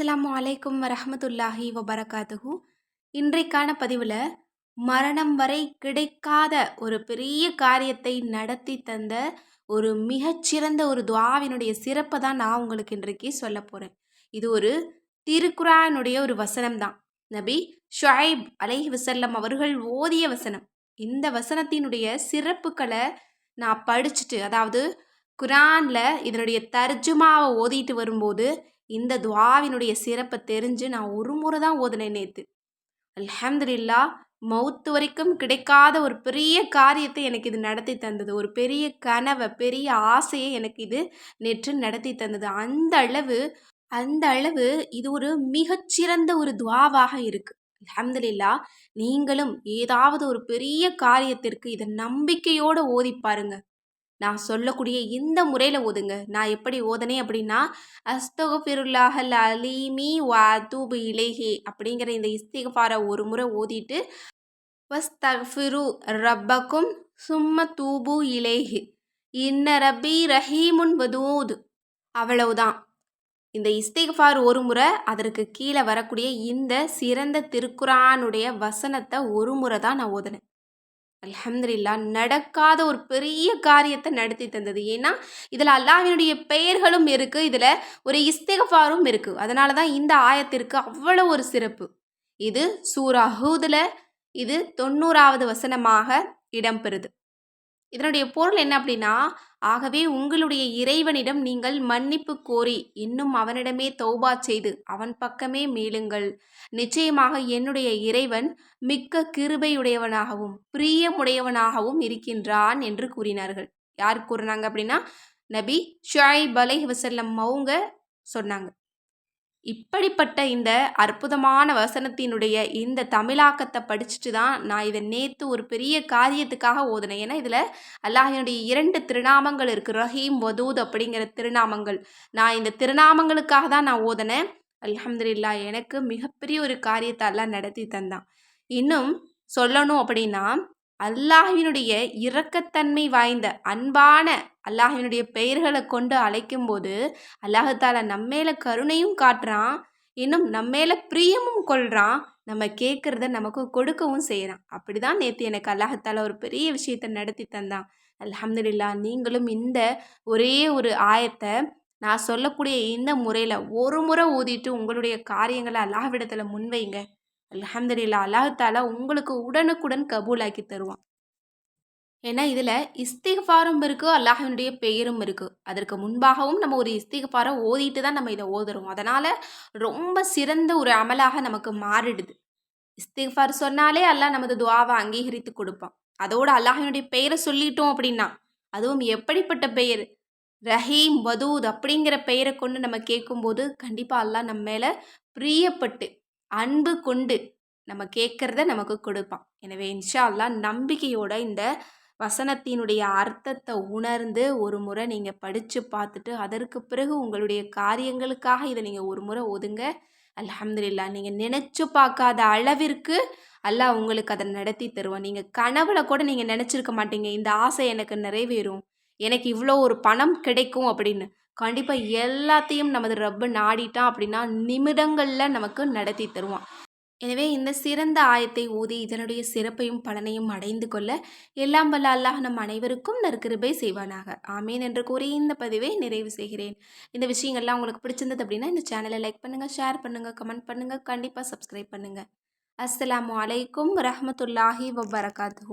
அஸ்லாம் அலைக்கும் வரமத்துல்லாஹி வபரகாத்துஹு. இன்றைக்கான பதிவில் மரணம் வரை கிடைக்காத ஒரு பெரிய காரியத்தை நடத்தி தந்த ஒரு மிகச்சிறந்த ஒரு துவாவினுடைய சிறப்பை தான் நான் உங்களுக்கு இன்றைக்கு சொல்ல போகிறேன் இது ஒரு திருக்குரானுடைய ஒரு வசனம் தான். நபி ஷுஐப் அலை வசல்லம் அவர்கள் ஓதிய வசனம். இந்த வசனத்தினுடைய சிறப்புகளை நான் படிச்சுட்டு அதாவது குரானில் இதனுடைய தர்ஜுமாவை ஓதிட்டு வரும்போது இந்த துவாவினுடைய சிறப்பை தெரிஞ்சு நான் ஒரு முறை தான் ஓதுனேன் நேற்று அல்ஹம்துலில்லா மவுத்து வரைக்கும் கிடைக்காத ஒரு பெரிய காரியத்தை எனக்கு இது நடத்தி தந்தது. ஒரு பெரிய கனவை பெரிய ஆசையை எனக்கு இது நேற்று நடத்தி தந்தது. அந்த அளவு அந்த அளவு இது ஒரு மிகச்சிறந்த ஒரு துவாவாக இருக்கு. அலமதுல்லா நீங்களும் ஏதாவது ஒரு பெரிய காரியத்திற்கு இதை நம்பிக்கையோடு ஓதி பாருங்கள் நான் சொல்லக்கூடிய இந்த முறையில் ஓதுங்க. நான் எப்படி ஓதனே அப்படின்னா அஸ்தகுஃபிருல்லாஹல் அலீமி வா தூபு இலேஹி அப்படிங்கிற இந்த இஸ்திகஃபாரை ஒரு முறை ஓதிட்டு வஸ்தஃபிரு ரப்பக்கும் சும்ம தூபு இலேஹி இன்ன ரப்பி ரஹீமுன் வதூது அவ்வளவுதான். இந்த இஸ்திகஃபார் ஒரு முறை அதற்கு கீழே வரக்கூடிய இந்த சிறந்த திருக்குறானுடைய வசனத்தை ஒரு முறை தான் நான் ஓதுனேன். அலமதுல்லா நடக்காத ஒரு பெரிய காரியத்தை நடத்தி தந்தது. ஏன்னா இதில் அல்லாவினுடைய பெயர்களும் இருக்குது இதில் ஒரு இஸ்திகஃபாரும் இருக்குது அதனால தான் இந்த ஆயத்திற்கு அவ்வளோ ஒரு சிறப்பு. இது சூரா ஹூதில் இது தொண்ணூறாவது வசனமாக இடம்பெறுது. இதனுடைய பொருள் என்ன அப்படின்னா ஆகவே உங்களுடைய இறைவனிடம் நீங்கள் மன்னிப்பு கோரி இன்னும் அவனிடமே தௌபா செய்து அவன் பக்கமே மீளுங்கள். நிச்சயமாக என்னுடைய இறைவன் மிக்க கிருபையுடையவனாகவும் பிரியமுடையவனாகவும் இருக்கின்றான் என்று கூறினார்கள். யார் கூறினாங்க அப்படின்னா நபி ஷாயிப் அலை வசல்லம் அவங்க சொன்னாங்க. இப்படிப்பட்ட இந்த அற்புதமான வசனத்தினுடைய இந்த தமிழாக்கத்தை படிச்சுட்டு தான் நான் இதை நேற்று ஒரு பெரிய காரியத்துக்காக ஓதுனேன். ஏன்னா இதில் அல்லாஹினுடைய இரண்டு திருநாமங்கள் இருக்குது ரஹீம் வதூத் அப்படிங்கிற திருநாமங்கள். நான் இந்த திருநாமங்களுக்காக தான் நான் ஓதுனேன். அலமதுல்லா எனக்கு மிகப்பெரிய ஒரு காரியத்தை எல்லாம் நடத்தி தந்தான். இன்னும் சொல்லணும் அப்படின்னா அல்லாஹினுடைய இரக்கத்தன்மை வாய்ந்த அன்பான அல்லாஹினுடைய பெயர்களை கொண்டு அழைக்கும்போது அல்லாஹால நம்மேல கருணையும் காட்டுறான் இன்னும் நம்மேல பிரியமும் கொள்கிறான் நம்ம கேட்குறத நமக்கு கொடுக்கவும் செய்கிறான் அப்படி தான் நேற்று எனக்கு அல்லாஹத்தால ஒரு பெரிய விஷயத்தை நடத்தி தந்தான். அலமதுல்லா நீங்களும் இந்த ஒரே ஒரு ஆயத்தை நான் சொல்லக்கூடிய இந்த முறையில் ஒரு முறை ஊதிட்டு உங்களுடைய காரியங்களை அல்லாஹ்விடத்தில் முன்வைங்க. அலமதுல்லா அல்லாஹால உங்களுக்கு உடனுக்குடன் கபூலாக்கி தருவான். ஏன்னா இதில் இஸ்திகஃபாரும் இருக்குது அல்லாஹினுடைய பெயரும் இருக்குது அதற்கு முன்பாகவும் நம்ம ஒரு இஸ்திகஃபாரை ஓதிட்டு தான் நம்ம இதை ஓதுறோம். அதனால் ரொம்ப சிறந்த ஒரு அமலாக நமக்கு மாறிடுது. இஸ்திகஃபார் சொன்னாலே அல்லாஹ் நமது துவாவை அங்கீகரித்து கொடுப்பான். அதோடு அல்லாஹினுடைய பெயரை சொல்லிட்டோம் அப்படின்னா அதுவும் எப்படிப்பட்ட பெயர்? ரஹீம் வதூத் அப்படிங்கிற பெயரை கொண்டு நம்ம கேட்கும்போது கண்டிப்பாக அல்லாஹ் நம்ம மேலே பிரியப்பட்டு அன்பு கொண்டு நம்ம கேட்குறத நமக்கு கொடுப்பான். எனவே இன்ஷா அல்லா நம்பிக்கையோட இந்த வசனத்தினுடைய அர்த்தத்தை உணர்ந்து ஒரு முறை நீங்கள் படித்து பார்த்துட்டு அதற்கு பிறகு உங்களுடைய காரியங்களுக்காக இதை நீங்கள் ஒரு முறை ஒதுங்க. அலமதுல்லா நீங்கள் நினச்சி பார்க்காத அளவிற்கு அல்லாஹ் உங்களுக்கு அதை நடத்தி தருவோம் நீங்கள் கனவுல கூட நீங்கள் நினச்சிருக்க மாட்டீங்க இந்த ஆசை எனக்கு நிறைவேறும் எனக்கு இவ்வளோ ஒரு பணம் கிடைக்கும் அப்படின்னு. கண்டிப்பாக எல்லாத்தையும் நமது ரப்பு நாடிட்டான் அப்படின்னா நிமிடங்களில் நமக்கு நடத்தி தருவான். எனவே இந்த சிறந்த ஆயத்தை ஊதி இதனுடைய சிறப்பையும் பலனையும் அடைந்து கொள்ள எல்லாம் வல்ல அல்லாஹ் நம் அனைவருக்கும் நற்கிருபை செய்வானாக. ஆமேன் என்று கூறி இந்த பதிவை நிறைவு செய்கிறேன். இந்த விஷயங்கள்லாம் உங்களுக்கு பிடிச்சிருந்தது அப்படின்னா இந்த சேனலை லைக் பண்ணுங்கள் ஷேர் பண்ணுங்கள் கமெண்ட் பண்ணுங்கள் கண்டிப்பாக சப்ஸ்கிரைப் பண்ணுங்கள் அஸ்லாம் வலைக்கம் ரஹமத்துல்லாஹி வபரகாத்து